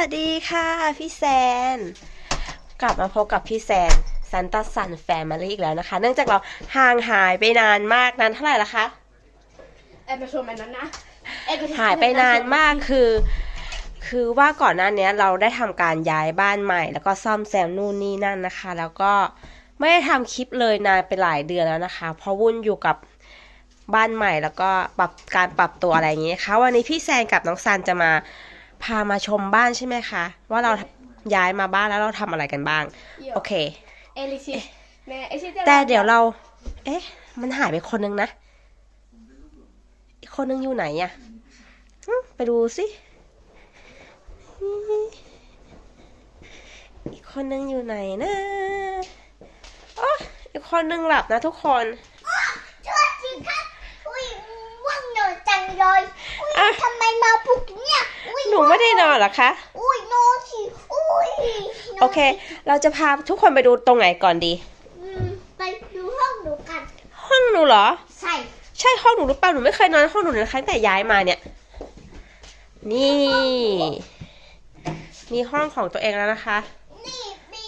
วัสดีค่ะ พี่แซน กลับมาพบกับพี่แซนซันตัสสันแฟมิลี่อีกแล้วนะคะ เนื่องจากเราห่างหายไปนานมากนานเท่าไหร่ละคะแอบมาชมอันนั้นนะแอบมชมหายไปนานมากคือ คือว่าก่อนหน้านี้เราได้ทำการย้ายบ้านใหม่ แล้วก็ซ่อมแซมนู่นนี่นั่นนะคะ แล้วก็ไม่ได้ทำคลิปเลยนานไปหลายเดือนแล้วนะคะ เพราะวุ่นอยู่กับบ้านใหม่แล้วก็ปรับการปรับตัวอะไรอย่างนี้นะคะวันนี้พี่แซนกับน้องซันจะมา พามาชมบ้านใช่ไหมคะ ว่าเราย้ายมาบ้านแล้วเราทำอะไรกันบ้าง โอเคเอลิชิแม่เอลิชิแต่เดี๋ยวเรา เอ๊ะ มันหายไปคนนึงนะ อีกคนนึงอยู่ไหนอะหึไปดูสิ อีกคนนึงอยู่ไหนนะอ๋ออีกคนนึงหลับนะทุกคนสวัสดีครับอุ้ยว่างนอนจังเลยอุ้ยอะทำไมมาปลุกเนี่ยอุ้ย หนูไม่ได้นอนเหรอคะ อุ้ยนอนสิอุ้ยนนโอเค เราจะพาทุกคนไปดูตรงไหนก่อนดี อืมไปดูห้องหนูกัน ห้องหนูเหรอใส่ใช่ห้องหนูหรือเปล่าหนูไม่เคยนอนห้องหนูเลยนะคะตั้งแต่ย้ายมาเนี่ย นี่มีห้องของตัวเองแล้วนะคะ นี่มี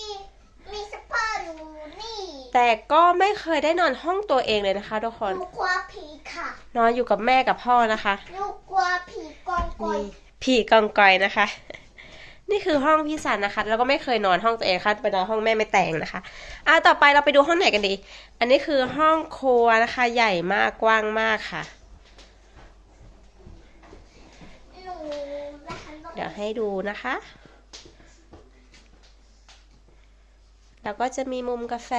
มีสปาอยู่นี่แต่ก็ไม่เคยได้นอนห้องตัวเองเลยนะคะทุกคหนนูกลัวผีค่ะนอนอยู่กับแม่กับพ่อนะคะ หนูกลัวผีกองกอย นี่ผีกองกอยนะคะ นี่คือห้องพี่สันนะคะแล้วก็ไม่เคยนอนห้องตัวเองค่ะไปนอนห้องแม่ไม่แต่งนะคะอะต่อไปเราไปดูห้องไหนกันดี อันนี้คือห้องครัวนะคะ ใหญ่มากกว้างมากค่ะหนูนะคะน้องเดี๋ยวให้ดูนะคะ แล้วก็จะมีมุมกาแฟ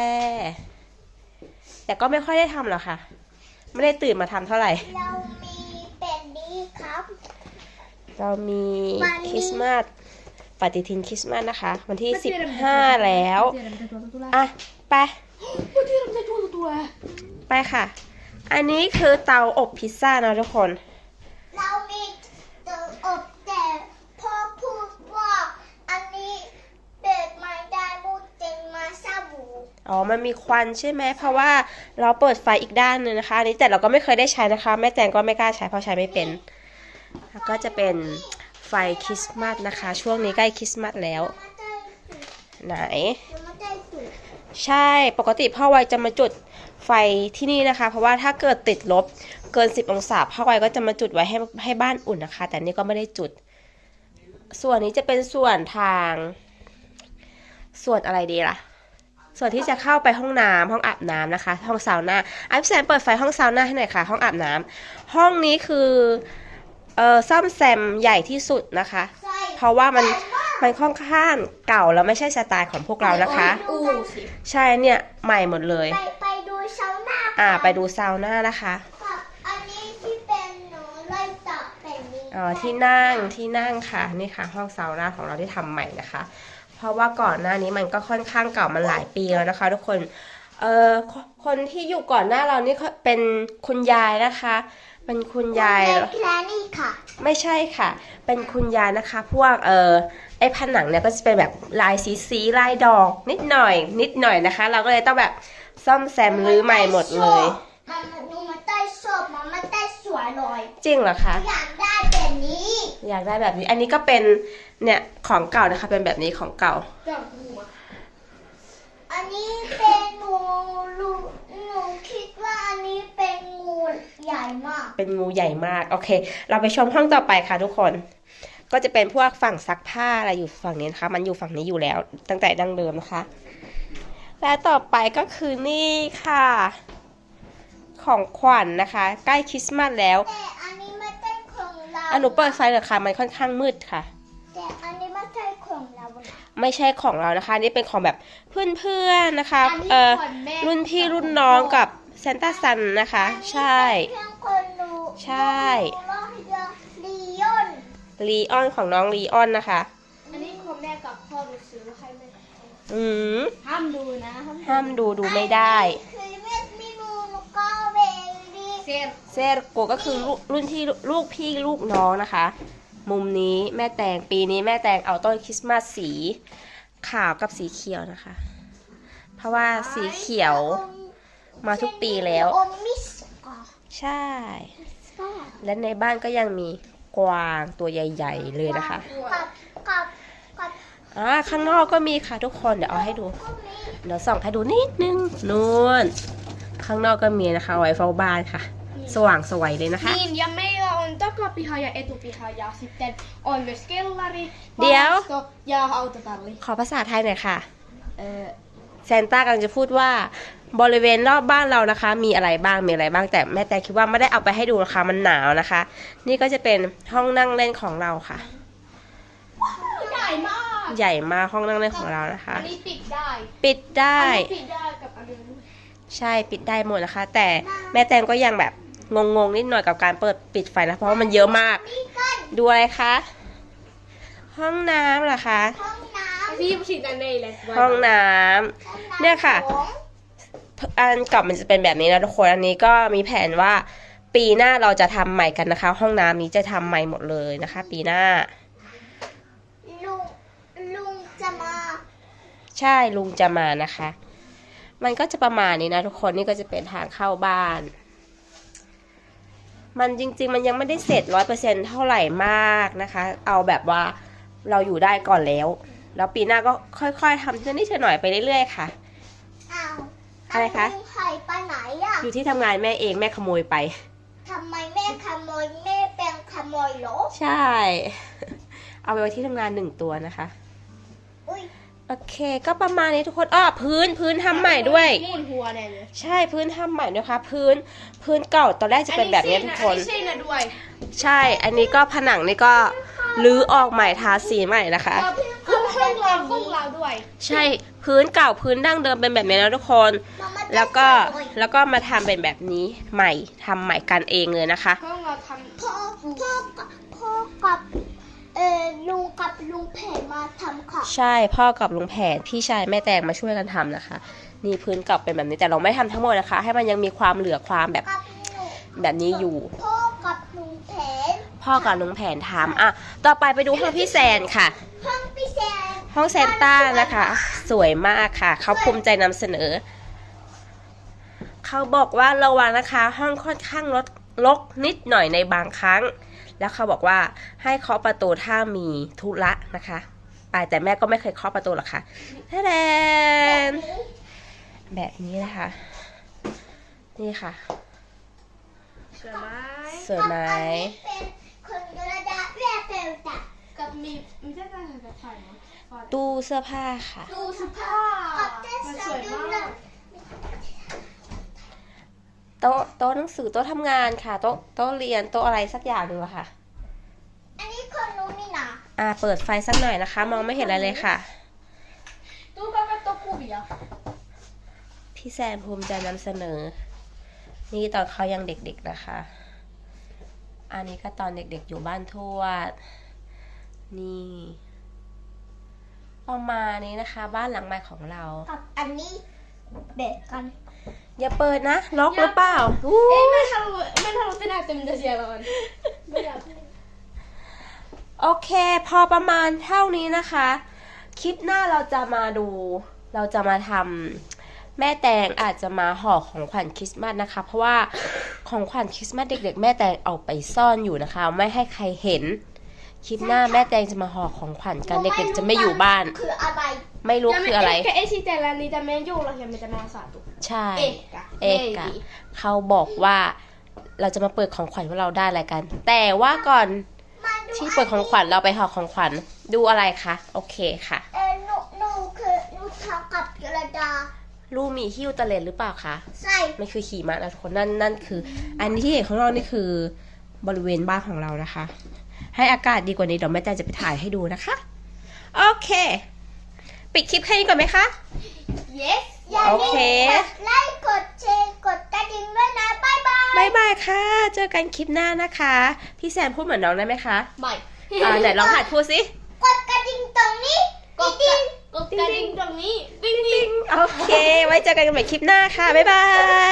แต่ก็ไม่ค่อยได้ทำหรอกค่ะ ไม่ได้ตื่นมาทำเท่าไหร่ เรามีเป็ดนี้ครับ เรามีวันนี้คริสต์มาสปฏิทินคริสต์มาสนะคะ วันที่15แล้วอะไปตัวที่เราจะตัวตัวไปค่ะ อันนี้คือเตาอบพิซซ่านะทุกคน เรามีเตาอบแต่พ่อพูดว่าอันนี้เป็ดไม่ได้มูเจงมาซาบูอ๋อ มันมีควันใช่ไหม เพราะว่าเราเปิดไฟอีกด้านหนึงนะคะ อันนี้แต่เราก็ไม่เคยได้ใช้นะคะ แม่แตงก็ไม่กล้าใช้เพราะใช้ไม่เป็น แล้วก็จะเป็นไฟคริสต์มาสนะคะ ช่วงนี้ใกล้คริสต์มาสแล้ว ไหน ใช่ปกติพ่อวัยจะมาจุดไฟที่นี่นะคะ เพราะว่าถ้าเกิดติดลบเกิน 10 องศาพ่อวัยก็จะมาจุดไว้ให้ให้บ้านอุ่นนะคะ แต่นี่ก็ไม่ได้จุด ส่วนนี้จะเป็นส่วนทาง ส่วนอะไรดีล่ะส่วนที่จะเข้าไปห้องน้ำห้องอาบน้ำนะคะ ห้องซาวน่าไอฟ์แซนเปิดไฟห้องซาวน่าให้หน่อยค่ะ ห้องอาบน้ำห้องนี้คือ เอ่อซ่อมแซมใหญ่ที่สุดนะคะใช่เพราะว่ามันมันค่อนข้างเก่าแล้วไม่ใช่สไตล์ของพวกเรานะคะ อู้สิใช่เนี่ยใหม่หมดเลย ไปไปดูเช้าหน้าอ่าก่นไปดูซาวน่านะคะกับอันนี้ที่เป็นหนูไล่ต่อแบบนี้อ๋อที่นั่งที่นั่งค่ะนี่ค่ะ ห้องซาวน่าของเราที่ทำใหม่นะคะ เพราะว่าก่อนหน้านี้มันก็ค่อนข้างเก่ามันหลายปีแล้วนะคะ ทุกคนเอ่อคคนที่อยู่ก่อนหน้าเรานี่เขาเป็นคุณยายนะคะ เป็นคุณยายเป็นแคลนี่ค่ะ ไม่ใช่ค่ะ เป็นคุณยายนะคะ พวกเออไอ้ผนังเนี่ยก็จะเป็นแบบลายสีสีๆลายดอก นิดหน่อย นิดหน่อยนะคะ เราก็เลยต้องแบบซ่อมแซมรื้อใหม่หมดเลย มันหนูมาได้ชอบมันมาได้สวยเลยจริงเหรอคะ อยากได้แบบนี้อยากได้แบบนี้ อันนี้ก็เป็นเนี่ยของเก่านะคะ เป็นแบบนี้ของเก่าจับหัวอันนี้เป็นงูลูหนูคิดว่าอันนี้เป็นงูใหญ่ มาก เป็นงูใหญ่มาก โอเค เราไปชมห้องต่อไปค่ะทุกคน ก็จะเป็นพวกฝั่งซักผ้าอะไรอยู่ฝั่งนี้นะคะ มันอยู่ฝั่งนี้อยู่แล้ว ตั้งแต่ดั้งเดิมนะคะ และต่อไปก็คือนี่ค่ะ ของขวัญนะคะ ใกล้คริสต์มาสแล้วแต่อันนี้ไม่ใช่ของเราอะหนูเปิดไฟเลยค่ะ มันค่อนข้างมืดค่ะแต่อันนี้ไม่ใช่ของเรานะไม่ใช่ของเรานะคะ นี่เป็นของแบบเพื่อนๆนะคะอันนี้เอ่อก่อนแม่รุ่นพี่รุ่นน้องกับเซนต้าซันนะคะ ใช่ เครื่องคนดูใช่โลหิตลียอนลีออนของน้องลีออนนะคะ อันนี้คุณแม่กับพ่อไปซื้อให้แม่อืมห้ามดูนะ ห้ามดูดูไม่ได้เม็ดมินูนก็เซรโกก็คือรุ่นที่ลูกพี่ลูกน้องนะคะ มุมนี้แม่แตงปีนี้แม่แตงเอาต้นคริสต์มาสสีขาวกับสีเขียวนะคะ เพราะว่าสีเขียว มาทุกปีแล้วอมมิสกาใช่ และในบ้านก็ยังมีกวางตัวใหญ่ ๆ เลยนะคะกับกับอ่าข้างนอกก็มีค่ะทุกคนเดี๋ยวเอาให้ดูก็มีเดี๋ยวส่องให้ดูนิดนึงนู่นข้างนอกก็มีนะคะเอาไว้เฝ้าบ้านค่ะ สว่างสวยเลยนะคะ Niin, ja meillä on takapiha ja etupiha ja sitten on myös kellari, Dio. varasto ja autotalli. ขอภาษาไทยหน่อยค่ะ Öö, แซนต้ากำลังจะพูดว่า บริเวณรอบบ้านเรานะคะ มีอะไรบ้างมีอะไรบ้างแต่แม่แต่คิดว่าไม่ได้เอาไปให้ดูนะคะมันหนาวนะคะ นี่ก็จะเป็นห้องนั่งเล่นของเราค่ะ ใหญ่มากใหญ่มากห้องนั่งเล่นของเรานะคะ อันนี้ปิดได้ปิดได้ อันนี้ปิดได้กับอันนี้ใช่ปิดได้หมดนะคะ แต่แม่แตงก็ยังแบบงงๆนิดหน่อยกับการเปิดปิดไฟนะ เพราะว่ามันเยอะมากมีกันดูอะไรคะห้องน้ำเหรอคะ ห้องน้พี่ฉีดอันนี้เลยห้องน้ำห้องำเนี่ยค่ะข อันกลับมันจะเป็นแบบนี้นะทุกคนอันนี้ก็มีแผนว่าปีหน้าเราจะทำใหม่กันนะคะ ห้องน้ำนี้จะทำใหม่หมดเลยนะคะ ปีหน้า ลุงลุงจะมา ใช่ลุงจะมานะคะ มันก็จะประมาณนี้นะทุกคนนี่ก็จะเป็นทางเข้าบ้าน มันจริง ๆ มันยังไม่ได้เสร็จร้อยเปอร์เซ็นเท่าไหร่มากนะคะ เอาแบบว่าเราอยู่ได้ก่อนแล้ว แล้วปีหน้าก็ค่อย ๆทำทีละนิดทีละหน่อยไปเรื่อยๆค่ะ อะไรคะลุงไข่ไปไหนอะอยู่ที่ทำงานแม่เองแม่ขโมยไป ทำไมแม่ขโมยแม่เป็นขโมยเหรอ ใช่ เอาไปไว้ที่ทำงานหนึ่งตัวนะคะ อุ้ยโอเค ก็ประมาณนี้ทุกคนอ้อพื้นพื้นทำใหม่ด้วย มูนหัวแน่เลยใช่พื้นทำใหม่ด้วยค่ะพื้นพื้นเก่าตอนแรกจะเป็นแบบนี้ทุกคน อันนี้ซีนะด้วยใช่ อันนี้ก็ผนังนี่ก็รื้อออกใหม่ทาสีใหม่นะคะห้ องห้องเราห้องเราด้วยใช่พื้นเก่าพื้นดั้งเดิมเป็นแบบนี้นะทุกคนมามาแล้วก็เต้นหน่อยแล้วก็มาทำเป็นแบบนี้ใหม่ทำใหม่กันเองเลยนะคะห้องเราทพ่อพ่อกับพ่อกับเออลุงกับลุงแผนมาทำค่ะ ใช่พ่อกับลุงแผนพี่ชายแม่แตงมาช่วยกันทำนะคะ นี่พื้นเก่าเป็นแบบนี้แต่เราไม่ทำทั้งหมดนะคะ ให้มันยังมีความเหลือความแบบกับหนูแบบนี้อยู่ พ่อกับลุงแผนพ่อกับลุงแผนทำอะต่อไปไปดูห้องพี่แซนค่ะ ห้องพี่แซน ห้องแซนต้านะคะ สวยมากค่ะ เขาภูมิใจนำเสนอ เขาบอกว่าระวังนะคะ ห้องค่อนข้างรกรกนิดหน่อยในบางครั้ง แล้วเขาบอกว่าให้เคาะประตูถ้ามีธุระนะคะไปแต่แม่ก็ไม่เคยเคาะประตูหรอกค่ะแทนแบบนี้นะคะ นี่ค่ะ สวยไหมสวยไหมอันนี้เป็นคนกระดาษแร่เปลตะกับมีมีเจ้าหน้าที่ใครไหม ตู้เสื้อผ้าค่ะ ตู้เสื้อผ้ากับเต้มันสาสวยดูมานะกโต๊ะโต๊ะหนังสือโต๊ะทำงานค่ะโต๊ะโต๊ะเรียนโต๊ะอะไรสักอย่างหนึ่งอะค่ะ อันนี้คนนู้นนี่นะอ่าเปิดไฟสักหน่อยนะคะ มองไม่เห็นอะไรเลยค่ะตู้ก็เป็นตู้กูบีอะพี่แซนภูมิใจนำเสนอ นี่ตอนเขายังเด็กๆนะคะ อันนี้ก็ตอนเด็กๆอยู่บ้านทวด นี่ ประมาณนี้นะคะ บ้านหลังใหม่ของเรา กับอันนี้เด็กกันอย่าเปิดนะล็อกหรือเปล่าอู้เอ้ยไม่ทำไม่ทำเป็นอะไรเต็มเดียวกันไม่อยากโอเค พอประมาณเท่านี้นะคะ คลิปหน้าเราจะมาดู เราจะมาทำแม่แตงอาจจะมาห่อของขวัญคริสต์มาสนะคะ เพราะว่าของขวัญคริสต์มาสเด็ก ๆ แม่แตงเอาไปซ่อนอยู่นะคะ ไม่ให้ใครเห็น คลิปหน้าแม่แตงจะมาห่อของขวัญกันเด็กๆจะไม่อยู่บ้าน คืออะไรไม่รู้คืออะไรแค่เอชิแต่ละนี้จะไม่ยุ่งเราจะไม่จะมาสาตุใช่เอกอะเอกอะเขาบอกว่าเราจะมาเปิดของขวัญว่าเราได้อะไรกัน แต่ว่าก่อนมาดูที่เปิดของขวัญเราไปห่อของขวัญดูอะไรคะโอเคค่ะ เออหนูหนูคือหนูทำกับกระดาษลูกมีหิ้วตะเลนหรือเปล่าคะใส่มันคือขี่ม้านะทุกคนนั่นนั่นคือ อันที่เห็นข้างนอกนี่คือบริเวณบ้านของเรานะคะ ให้อากาศดีกว่านี้เดี๋ยวแม่แตนจะไปถ่ายให้ดูนะคะ โอเค ปิดคลิปแค่นี้ก่อนไหมคะ yes อย่าโอลืเคมกดไลค์กดแชร์กดกระดิ่งด้วยนะบ๊ายบายบายบายค่ะ เจอกันคลิปหน้านะคะ พี่แซมพูดเหมือนน้องได้ไหมคะไม่อ่าไหนลองหัดพูดสิกดกระดิ่งตรงนี้กดกระกดกระดิ่งตรงนี้ดิ้งดิ้งโอเค ไว้เจอกันใหม่คลิปหน้าค่ะ บ๊ายบา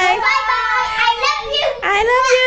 ย บ๊ายบาย I love you I love you